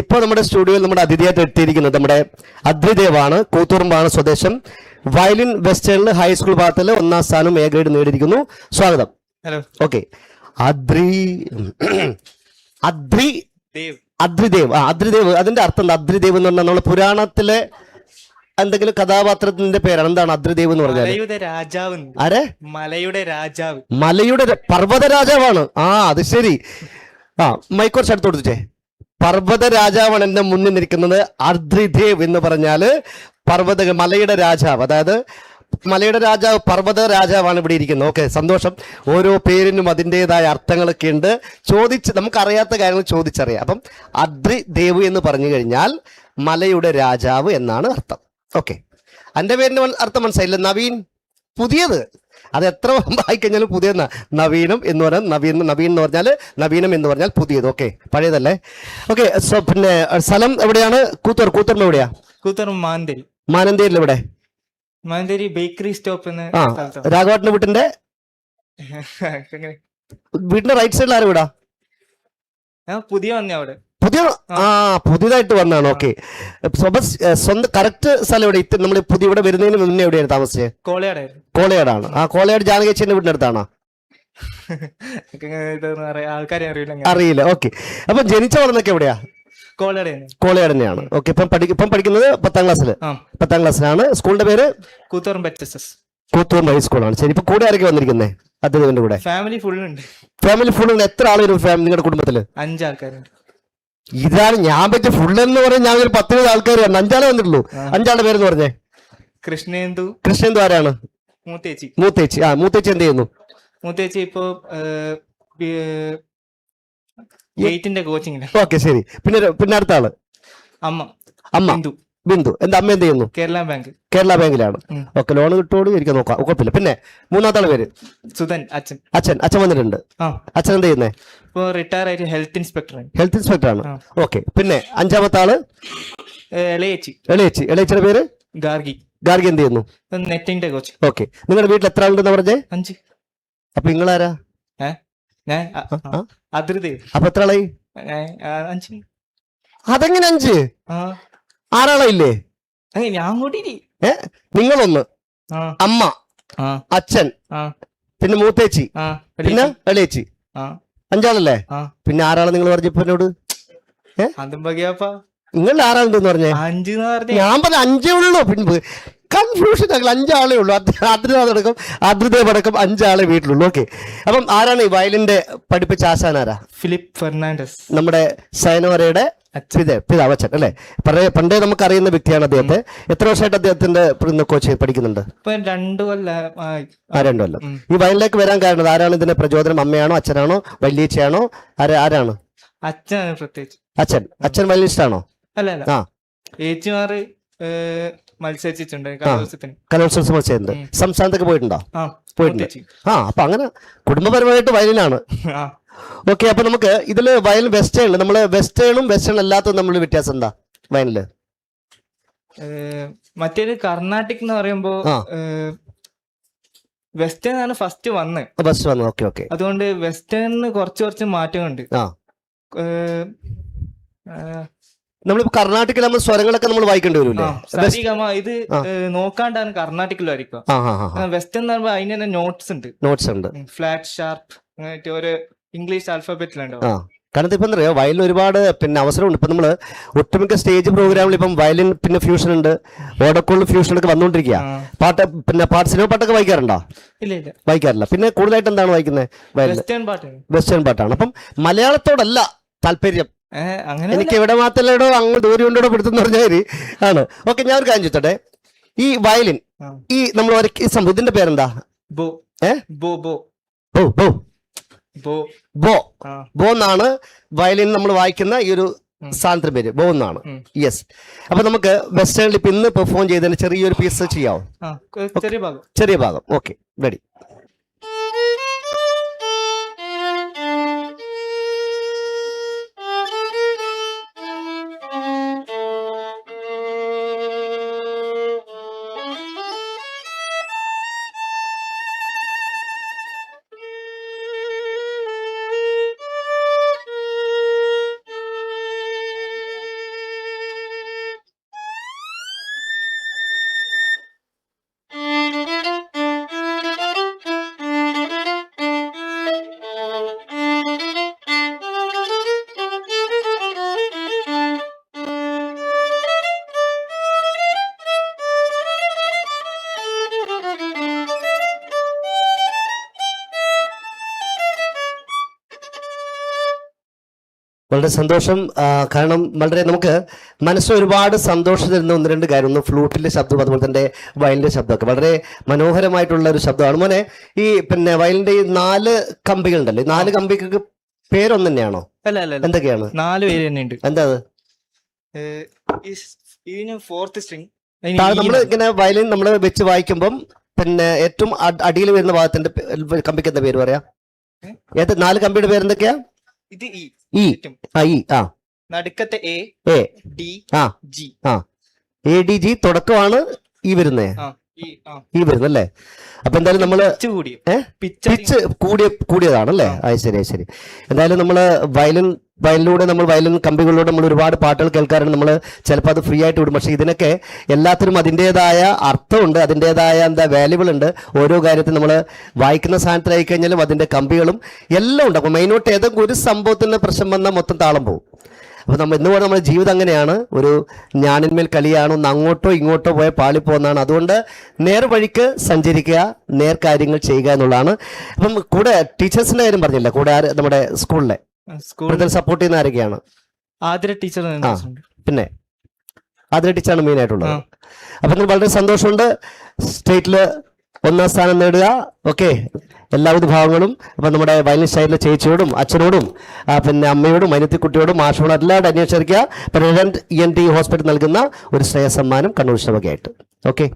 ഇപ്പോൾ നമ്മുടെ സ്റ്റുഡിയോയിൽ നമ്മുടെ അതിഥിയായിട്ട് എത്തിയിരിക്കുന്നത് നമ്മുടെ അദ്രിദേവാണ് കൂത്തുറമ്പാണ് സ്വദേശം. വയലിൻ വെസ്റ്റേണിൽ ഹൈസ്കൂൾ ഭാഗത്തിൽ ഒന്നാം സ്ഥാനം എ ഗ്രേഡ് നേടിയിരിക്കുന്നു. സ്വാഗതം. Hello okay Adri Adri Adridev. ആ അദ്രിദേവ്. അതിന്റെ അർത്ഥം എന്താ? അദ്രിദേവ് എന്ന് പറഞ്ഞാൽ നമ്മുടെ പുരാണത്തിലെ എന്തെങ്കിലും കഥാപാത്രത്തിന്റെ പേരാണ്. എന്താണ് അദ്രിദേവ് എന്ന് പറഞ്ഞാൽ മലയുടെ രാജാവ് ആരെ? മലയുടെ രാജാവ്. മലയുടെ പർവത രാജാവാണ് ആ അത് ശരി. ആ മൈക്കോർച്ച് അടുത്ത് കൊടുത്തേ പർവത രാജാവാണ് എന്റെ മുന്നിൽ നിൽക്കുന്നത്. അർദ്രിദേവ് എന്ന് പറഞ്ഞാൽ പർവത മലയുടെ രാജാവ്. അതായത് മലയുടെ രാജാവ് പർവത രാജാവാണ് ഇവിടെ ഇരിക്കുന്നത്. ഓക്കെ സന്തോഷം. ഓരോ പേരിനും അതിന്റെതായ അർത്ഥങ്ങളൊക്കെ ഉണ്ട്. ചോദിച്ച് നമുക്കറിയാത്ത കാര്യങ്ങൾ ചോദിച്ചറിയാം. അപ്പം അദ്രിദേവ് എന്ന് പറഞ്ഞു കഴിഞ്ഞാൽ മലയുടെ രാജാവ് എന്നാണ് അർത്ഥം. ഓക്കെ. എന്റെ പേരിന്റെ അർത്ഥം മനസ്സിലായില്ല? നവീൻ പുതിയത്. അത് എത്ര വായിക്കഴിഞ്ഞാലും പുതിയ നവീനം എന്ന് പറഞ്ഞാൽ നവീൻ നവീൻ എന്ന് പറഞ്ഞാൽ നവീനം എന്ന് പറഞ്ഞാൽ പുതിയത്. ഓക്കെ പഴയതല്ലേ? ഓക്കെ സോ പിന്നെ സ്ഥലം എവിടെയാണ്? കൂത്തർ കൂത്തൂറിന് എവിടെയാ? കൂത്തർ മാന്തേരി മാനന്തേരിൽ എവിടെ? മാനന്തേരി ബേക്കറി സ്റ്റോപ്പ് എന്ന രാഘവട്ടിന്റെ വീട്ടിന്റെ. വീടിന്റെ റൈറ്റ് സൈഡിൽ ആരും വിടാ? പുതിയ വന്നേ അവിടെ. പുതിയ ആ. പുതിയതായിട്ട് വന്നാണ്. ഓക്കെ. സ്വന്തം കറക്റ്റ് സ്ഥലം എവിടെ? നമ്മൾ പുതിയ ഇവിടെ വരുന്നതിന് മുന്നേ എവിടെയാണ് താമസിച്ചത് കോളയാടാണ്. ആ കോളയാട് ജാനകേച്ചിന്റെ വീടിന്റെ അടുത്താണോ? അറിയില്ല. ഓക്കെ. അപ്പൊ ജനിച്ച വളർന്നൊക്കെ എവിടെയാ? കോളയാട് തന്നെയാണ്. ഓക്കെ. ഇപ്പം ഇപ്പം പഠിക്കുന്നത് പത്താം ക്ലാസ്സിൽ പത്താം ക്ലാസ്സിലാണ്. സ്കൂളിന്റെ പേര്? കൂത്തോറും ഹൈസ്കൂളാണ് ശരി ഇപ്പൊ കൂടെ ആരൊക്കെ വന്നിരിക്കുന്നത് അദ്ദേഹത്തിന്റെ കൂടെ. ഫാമിലി ഫുൾ ഉണ്ട് ഫാമിലി ഫുൾ ഉണ്ട് എത്ര ആൾ വരും നിങ്ങളുടെ കുടുംബത്തിൽ? അഞ്ചാൾക്കാരുണ്ട്. ഇതാണ് ഞാൻ പറ്റിയ ഫുള്ളെന്ന് പറഞ്ഞാൽ ഞാൻ ഒരു പത്ത് ആൾക്കാർ വരണം അഞ്ചാളെ വന്നിട്ടുള്ളൂ. അഞ്ചാളുടെ പേരെന്ന് പറഞ്ഞേ? കൃഷ്ണേന്ദു. കൃഷ്ണേന്ദു ആരാണ്? മൂത്തേച്ചി. മൂത്തേച്ചി. ആ മൂത്തേച്ചി എന്ത് ചെയ്യുന്നു? മൂത്തേച്ചി ഇപ്പോ കോച്ചിങ്ങിൽ ഓക്കെ ശരി. പിന്നെ പിന്നെ അടുത്ത ആൾ. അമ്മ. അമ്മ. ബിന്ദു എന്താ അമ്മ എന്ത് ചെയ്യുന്നു? കേരള ബാങ്ക്. കേരള ബാങ്കിലാണ്. ഓക്കെ ലോൺ കിട്ടോട് എനിക്ക് നോക്കാം. കുഴപ്പമില്ല. പിന്നെ മൂന്നാമത്തെ പേര്? സുധൻ അച്ഛൻ. അച്ഛൻ അച്ഛൻ വന്നിട്ടുണ്ട്. അച്ഛൻ എന്ത് ചെയ്യുന്നേ? ഇപ്പോ റിട്ടയർ ആയിട്ട് ഹെൽത്ത് ഇൻസ്പെക്ടർ ഹെൽത്ത് ഇൻസ്പെക്ടർ ആണ്. ഓക്കെ പിന്നെ അഞ്ചാമത്തെ ആൾ? എളിയച്ചി എളേച്ചി. എളേച്ചിയുടെ പേര്? ഗാർഗി. ഗാർഗി എന്ത് ചെയ്യുന്നു? നെറ്റിന്റെ കോച്ച് ഓക്കെ നിങ്ങളുടെ വീട്ടിൽ എത്ര ആളുണ്ടെന്ന് പറഞ്ഞേ? അഞ്ച്. അപ്പൊ നിങ്ങളാരാ? ആരാ ഞാൻ അ- ആ, ആ. അപ്പൊ എത്ര ആളായി? അഞ്ച്. അതെങ്ങനെ അഞ്ച്? ആ ആറാളായില്ലേ ഏയ് ഞാൻ ഏ നിങ്ങളൊന്ന്. അമ്മ അച്ഛൻ പിന്നെ മൂത്തേച്ചി പിന്നെ ഇളയേച്ചി. ആ. അഞ്ചാളല്ലേ? പിന്നെ ആറാളെ നിങ്ങൾ പറഞ്ഞപ്പോ എന്നോട്? ആരാളുണ്ടെന്ന് നിങ്ങൾ ആറാളുണ്ടെന്ന് പറഞ്ഞേ? അഞ്ച് ഞാൻ പറഞ്ഞ അഞ്ചേ ഉള്ളൂ പിന്നെ കൺഫ്യൂഷൻ ആകില്ല അഞ്ചാളേ ഉള്ളൂ. അദ്രിതടക്കം അദ്രിദേവ് അടക്കം അഞ്ചാളെ വീട്ടിലുള്ളൂ. ഓക്കെ അപ്പം ആരാണ് ഈ വയലിന്റെ പഠിപ്പിച്ച ആശാൻ ആരാ? Philip Fernandez. നമ്മുടെ സൈനോരയുടെ പിതാവ് അച്ഛൻ അല്ലേ? പറയ പണ്ടേ നമുക്ക് അറിയുന്ന വ്യക്തിയാണ് അദ്ദേഹത്തെ. എത്ര വർഷമായിട്ട് അദ്ദേഹത്തിന്റെ കോച്ച് പഠിക്കുന്നുണ്ട്? രണ്ടു കൊല്ലം ഈ വയലിലേക്ക് വരാൻ കാരണം ആരാണ് ഇതിന്റെ പ്രചോദനം? അമ്മയാണോ അച്ഛനാണോ വല്യച്ഛയാണോ? ആരാ ആരാണ്? അച്ഛനാണ് പ്രത്യേകിച്ച്. അച്ഛൻ. അച്ഛൻ വലിയ അല്ല ആ. മത്സരിച്ചിട്ടുണ്ട് കലോത്സവത്തിന്. കലോത്സവം ചെയ്തിട്ടുണ്ട് ഉം. സംസ്ഥാനത്തൊക്കെ പോയിട്ടുണ്ടോ? ആ പോയിട്ടുണ്ട്. ആ അപ്പൊ അങ്ങനെ കുടുംബപരമായിട്ട് വയലിനാണ്. ഓക്കെ അപ്പൊ നമുക്ക് ഇതിൽ വയൽ വെസ്റ്റേൺ നമ്മൾ വെസ്റ്റേണും വെസ്റ്റേൺ അല്ലാത്തതും നമ്മൾ വ്യത്യാസം എന്താ വയലിൽ മറ്റേത് കർണാട്ടിക് എന്ന് പറയുമ്പോ. വെസ്റ്റേൺ ആണ് ഫസ്റ്റ് വന്ന്. ഫസ്റ്റ് വന്ന്. ഓക്കെ ഓക്കെ അതുകൊണ്ട് വെസ്റ്റേണിന് കുറച്ച് കുറച്ച് മാറ്റമുണ്ട് നമ്മളിപ്പോ കർണാടകയിൽ നമ്മൾ സ്വരങ്ങളൊക്കെ നമ്മൾ വായിക്കേണ്ടി വരൂലേ ആ, ഇത് നോക്കാണ്ടാണ് കർണാടകയിൽ ഹാ വെസ്റ്റേൺ എന്ന് പറയുമ്പോൾ അതിന് തന്നെ നോട്ട്സ് ഉണ്ട്. നോട്ട്സ് ഉണ്ട്. ഫ്ലാറ്റ് ഷാർപ്പ് അങ്ങനത്തെ ഒരു ഇംഗ്ലീഷ് ആൽഫബറ്റിലുണ്ടോ ആ. കാരണം ഇപ്പം അറിയോ വയലിൻ ഒരുപാട് പിന്നെ അവസരമുണ്ട്. ഇപ്പം നമ്മൾ ഒട്ടുമിക്ക സ്റ്റേജ് പ്രോഗ്രാമിൽ ഇപ്പം വയലിൻ പിന്നെ ഫ്യൂഷൻ ഉണ്ട്. ഓടക്കോളിൽ ഫ്യൂഷൻ ഒക്കെ വന്നുകൊണ്ടിരിക്കുക പാട്ട് പിന്നെ പാട്ട് സിനിമ പാട്ടൊക്കെ വായിക്കാറുണ്ടോ? ഇല്ല ഇല്ല. വായിക്കാറില്ല. പിന്നെ കൂടുതലായിട്ട് എന്താണ് വായിക്കുന്നത് വെസ്റ്റേൺ പാട്ടാണ്. വെസ്റ്റേൺ പാട്ടാണ്. അപ്പം മലയാളത്തോടല്ല താല്പര്യം. എനിക്ക് എവിടെ മാത്രമല്ലോ അങ്ങ് ദൂരം ഉണ്ടോ പിടുത്തെന്ന് പറഞ്ഞാൽ ആണ്. ഓക്കെ ഞാൻ ഒരു കാര്യം ചോദിച്ചോട്ടെ. ഈ വയലിൻ ഈ നമ്മൾ ഈ സംഭവത്തിന്റെ പേരെന്താ? ബോ. ഏ? ബോ ബോ. ബോ ബോ. ബോ ബോ. എന്നാണ് വയലിൻ നമ്മൾ വായിക്കുന്ന ഈ ഒരു. സാധനത്തിന് പേര്. ബോ എന്നാണ്. യെസ് അപ്പൊ നമുക്ക് വെസ്റ്റേണിൽ ഇപ്പൊ ഇന്ന് പെർഫോം ചെയ്തതിന് ചെറിയൊരു പീസ് ചെയ്യാവോ? ചെറിയ ഭാഗം. ഓക്കെ റെഡി വളരെ സന്തോഷം. കാരണം വളരെ നമുക്ക് മനസ്സ് ഒരുപാട് സന്തോഷം തരുന്ന ഒന്ന് രണ്ട് കാര്യം ഒന്ന് ഫ്ലൂട്ടിന്റെ ശബ്ദം അതുപോലെ തന്നെ വയലിന്റെ ശബ്ദമൊക്കെ. വളരെ മനോഹരമായിട്ടുള്ള ഒരു ശബ്ദമാണ്. മോനെ ഈ പിന്നെ വയലിന്റെ ഈ നാല് കമ്പികളുണ്ടല്ലോ. നാല് കമ്പികൾക്ക് പേരൊന്നു തന്നെയാണോ? അല്ല അല്ല അല്ല. എന്തൊക്കെയാണ്? നാല് പേര് തന്നെയുണ്ട് എന്താ അത്? ഇതിന് ഫോർത്ത് സ്ട്രിങ് നമ്മൾ ഇങ്ങനെ വയലിൻ നമ്മൾ വെച്ച് വായിക്കുമ്പം പിന്നെ ഏറ്റവും അടിയിൽ വരുന്ന ഭാഗത്തിന്റെ കമ്പിക്ക് എന്താ പേര് പറയാ? നാല് കമ്പിയുടെ പേര് എന്തൊക്കെയാ? ഇത് ഇ ഇ ആ നടുക്കത്തെ എ എ ഡി ആ. ജി. ആ. എ ഡി ജി തുടക്കമാണ് ഈ വരുന്നേ ആ. ഈ ഈ അല്ലേ അപ്പൊ എന്തായാലും നമ്മൾ പിച്ച് കൂടിയ കൂടിയതാണല്ലേ. അത് ശരി അത് ശരി. എന്തായാലും നമ്മൾ വയലിൻ വയലിലൂടെ നമ്മൾ വയലിൻ കമ്പികളിലൂടെ നമ്മൾ ഒരുപാട് പാട്ടുകൾ കേൾക്കാറുണ്ട്. നമ്മൾ ചിലപ്പോൾ അത് ഫ്രീ ആയിട്ട് വിടും. പക്ഷേ ഇതിനൊക്കെ എല്ലാത്തിനും അതിന്റെതായ അർത്ഥമുണ്ട്. അതിന്റെതായ എന്താ വാല്യുബിൾ ഉണ്ട്. ഓരോ കാര്യത്തിൽ നമ്മൾ വായിക്കുന്ന സാധനത്തിലായി കഴിഞ്ഞാലും അതിന്റെ കമ്പികളും എല്ലാം ഉണ്ട്. അപ്പോൾ മെയിനോട്ട് ഏതെങ്കിലും ഒരു സംഭവത്തിന് പ്രശ്നം വന്നാൽ മൊത്തം താളം പോകും അപ്പോൾ നമ്മൾ ഇന്ന് പോലെ നമ്മുടെ ജീവിതം അങ്ങനെയാണ്. ഒരു ഞാനിന്മേൽ കലിയാണ് ഒന്ന് അങ്ങോട്ടോ ഇങ്ങോട്ടോ പോയ പാളിപ്പോകുന്നതാണ് അതുകൊണ്ട് നേർവഴിക്ക് സഞ്ചരിക്കുക നേർ കാര്യങ്ങൾ ചെയ്യുക എന്നുള്ളതാണ്. അപ്പം കൂടെ ടീച്ചേഴ്സിന്റെ കാര്യം പറഞ്ഞില്ല? കൂടെ ആര്? നമ്മുടെ സ്കൂളിലെ. കൂടുതൽ സപ്പോർട്ട് ചെയ്യുന്ന ആരൊക്കെയാണ്? ആതിര ടീച്ചർ പിന്നെ ആദ്യ ടീച്ചറാണ് മെയിൻ ആയിട്ടുള്ളത്. അപ്പം വളരെ സന്തോഷമുണ്ട്. സ്റ്റേറ്റിൽ ഒന്നാം സ്ഥാനം നേടുക. ഓക്കെ എല്ലാവിധ ഭാവങ്ങളും അപ്പം നമ്മുടെ വയലിൻ സ്റ്റൈലിലെ ചേച്ചിയോടും അച്ഛനോടും പിന്നെ അമ്മയോടും അനിയത്തിക്കുട്ടിയോടും മാഷോടും എല്ലാവരും അന്വേഷിച്ചിരിക്കുക president E N T hospital നൽകുന്ന ഒരു ശ്രേയ സമ്മാനം കണ്ണൂർ ശ്രമകയായിട്ട് ഓക്കെ